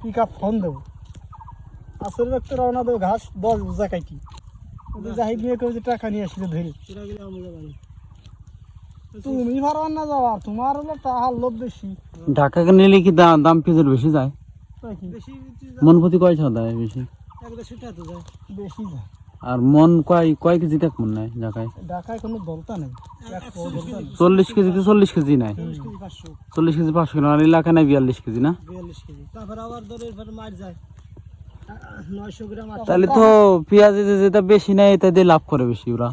Pick up phone দেবো? আসল ব্যক্তি রওনা দেবো ঘাস দশ বোঝা কাটি ওদের জাহিদ নিয়ে কেউ যে টাকা নিয়ে আসলে ধরে তুমি পারবার না যাওয়া তোমার হলো তাহার লোভ বেশি। ঢাকাকে নিলে কি দাম দাম বেশি যায়? মনপতি কি? মন কয় টাকা দেয় বেশি? বেশি যায়। আর মন কয় কয় কেজি দেখ মন নাই ঢাকায়? ঢাকায় কোনো দলতা নেই। পাও দলতা নেই চল্লিশ চল্লিশ কেজি নেয় চল্লিশ কেজি পাঁচশো আর এলাকা নেয় বিয়াল্লিশ কেজি না? তারপর আবার ধরে মার যায়। তাহলে তো পেঁয়াজ যেটা বেশি নেয় এটা দিয়ে লাভ করে বেশি ওরা।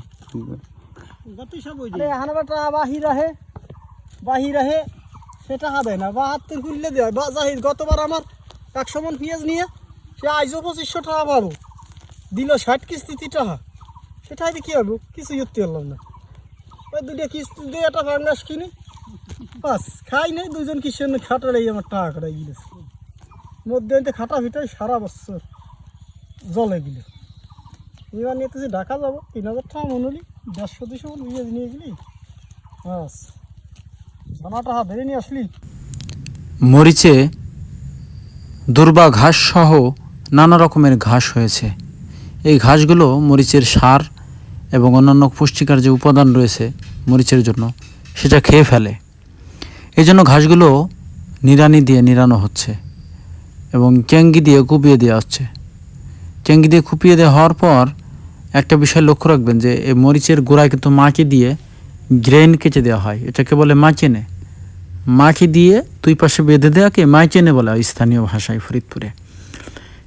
আরে এখানে বেটা বাহির আহে। বাহির আহে সে টাকা না। বাহাত্তর খুললে দেয়। বা গতবার আমার একশো মন পেঁয়াজ নিয়ে সে আইজও পঁচিশশো টাকা পাবো। দিল ষাট কিস্তিতে টাকা সেটাই দিয়ে কী হলো? কিছু করতে পারলাম না। ওই দুটো কিস্তি দিয়ে একটা বাংলাস কিনি বাস, খাই নাই দুজন কিষেন খাটারাই আমার টাকা কাটাই গিয়েছে মধ্যে এতে খাটা ফিটাই সারা বছর জলে গেলে। এবার নিয়ে তুই ঢাকা যাব, তিন হাজার টাকা মনে দেড়শো দুশো পেঁয়াজ নিয়ে গেলি। বাস জানা টাকা ধরে নিয়ে আসলি। মরিচে দুর্বা ঘাস সহ নানা রকমের ঘাস হয়েছে। এই ঘাসগুলো মরিচের সার এবং অন্যান্য পুষ্টিকার যে উপাদান রয়েছে মরিচের জন্য, সেটা খেয়ে ফেলে। এই জন্য ঘাসগুলো নিড়ানি দিয়ে নিড়ানো হচ্ছে এবং চেঙ্গি দিয়ে কুপিয়ে দেওয়া হচ্ছে। চেঙ্গি দিয়ে কুপিয়ে দেওয়া হওয়ার পর একটা বিষয় লক্ষ্য রাখবেন যে, এই মরিচের গোড়ায় কিন্তু মাটি দিয়ে গ্রেন কেচে দেওয়া হয়। এটাকে বলে মাচেনে মাটি দিয়ে দুই পাশে বেঁধে দেওয়াকে মাইচেনে বলা হয় স্থানীয় ভাষায় ফরিদপুরে।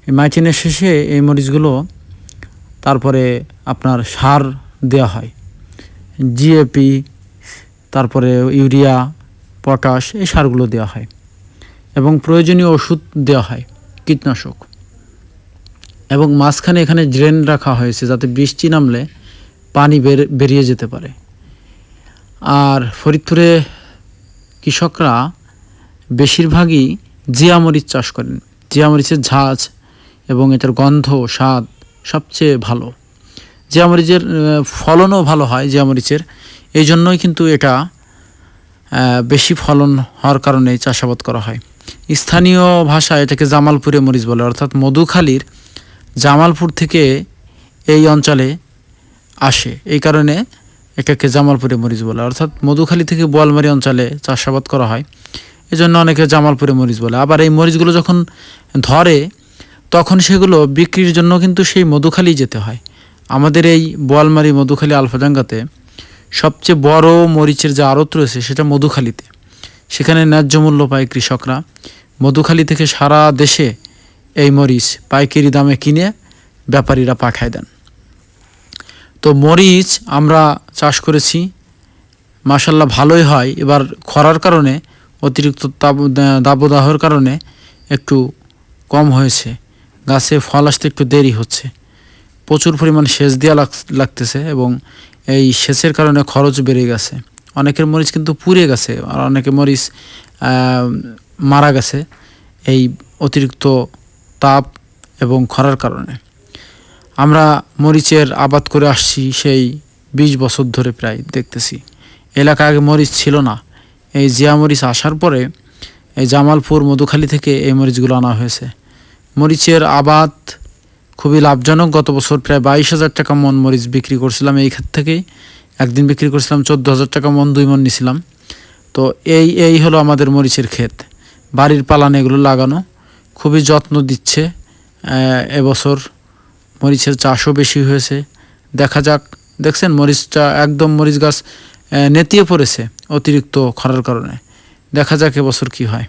এই মাইচেনের শেষে এই মরিচগুলো তারপরে আপনার সার দেওয়া হয়। জিএপি তারপরে ইউরিয়া, পটাশ, এই সারগুলো দেওয়া হয়। এবং প্রয়োজনীয় ওষুধ দেওয়া হয়, কীটনাশক। এবং মাঝখানে এখানে ড্রেন রাখা হয়েছে যাতে বৃষ্টি নামলে পানি বের, বেরিয়ে যেতে পারে। আর ফরিদপুরে কৃষকরা বেশিরভাগই জিয়া মরিচ চাষ করেন। জিয়া মরিচের ঝাঁজ এবং এটার গন্ধ, স্বাদ সবচেয়ে ভালো। জিয়া মরিচের ফলনও ভালো হয় জিয়া মরিচের এই জন্যই কিন্তু এটা বেশি ফলন হওয়ার কারণে চাষাবাদ করা হয়। স্থানীয় ভাষায় এটাকে জামালপুরে মরিচ বলে, অর্থাৎ মধুখালীর জামালপুর থেকে এই অঞ্চলে আসে। এই কারণে এটাকে জামালপুরে মরিচ বলে, অর্থাৎ মধুখালী থেকে বোয়ালমারি অঞ্চলে চাষাবাদ করা হয়। এই জন্য অনেকে জামালপুরে মরিচ বলে। আবার এই মরিচগুলো যখন ধরে তখন সেগুলো বিক্রির জন্য কিন্তু সেই মধুখালী যেতে হয়। আমাদের এই বোয়ালমারি মধুখালী আলফাজাঙ্গাতে সবচেয়ে বড় মরিচের যে আড়ত রয়েছে সেটা মধুখালীতে। সেখানে ন্যায্য মূল্য পায় কৃষকরা। মধুখালী থেকে সারা দেশে এই মরিচ পাইকারি দামে কিনে ব্যাপারীরা পাঠায় দেন। তো মরিচ আমরা চাষ করেছি। মাসাল্লাহ ভালোই হয়। এবার খরার কারণে, অতিরিক্ত দাবদাহর কারণে একটু কম হয়েছে। গাছে ফল আসতে একটু দেরি হচ্ছে। প্রচুর পরিমাণ সেচ দেওয়া লাগ- লাগতেছে এবং এই সেচের কারণে খরচ বেড়ে গেছে। অনেকের মরিচ কিন্তু পুড়ে গেছে আর অনেকের মরিচ মারা গেছে এই অতিরিক্ত তাপ এবং খরার কারণে। আমরা মরিচের আবাদ করে আসছি সেই বিশ বছর ধরে প্রায় দেখতেছি। এলাকা আগে মরিচ ছিল না। এই জিয়া মরিচ আসার পরে এই জামালপুর মধুখালী থেকে এই মরিচগুলো আনা হয়েছে। মরিচের আবাদ খুবই লাভজনক। গত বছর প্রায় বাইশ হাজার টাকা মন মরিচ বিক্রি করছিলাম। এই ক্ষেত থেকেই একদিন বিক্রি করছিলাম চোদ্দ হাজার টাকা মন, দুই মন নিছিলাম। তো এই এই হলো আমাদের মরিচের ক্ষেত। বাড়ির পালানে এগুলো লাগানো খুবই যত্ন দিচ্ছে। এবছর মরিচের চাষও বেশি হয়েছে। দেখা যাক, দেখছেন মরিচটা একদম মরিচ গাছ নেতিয়ে পড়েছে অতিরিক্ত খরার কারণে। দেখা যাক এবছর কি হয়।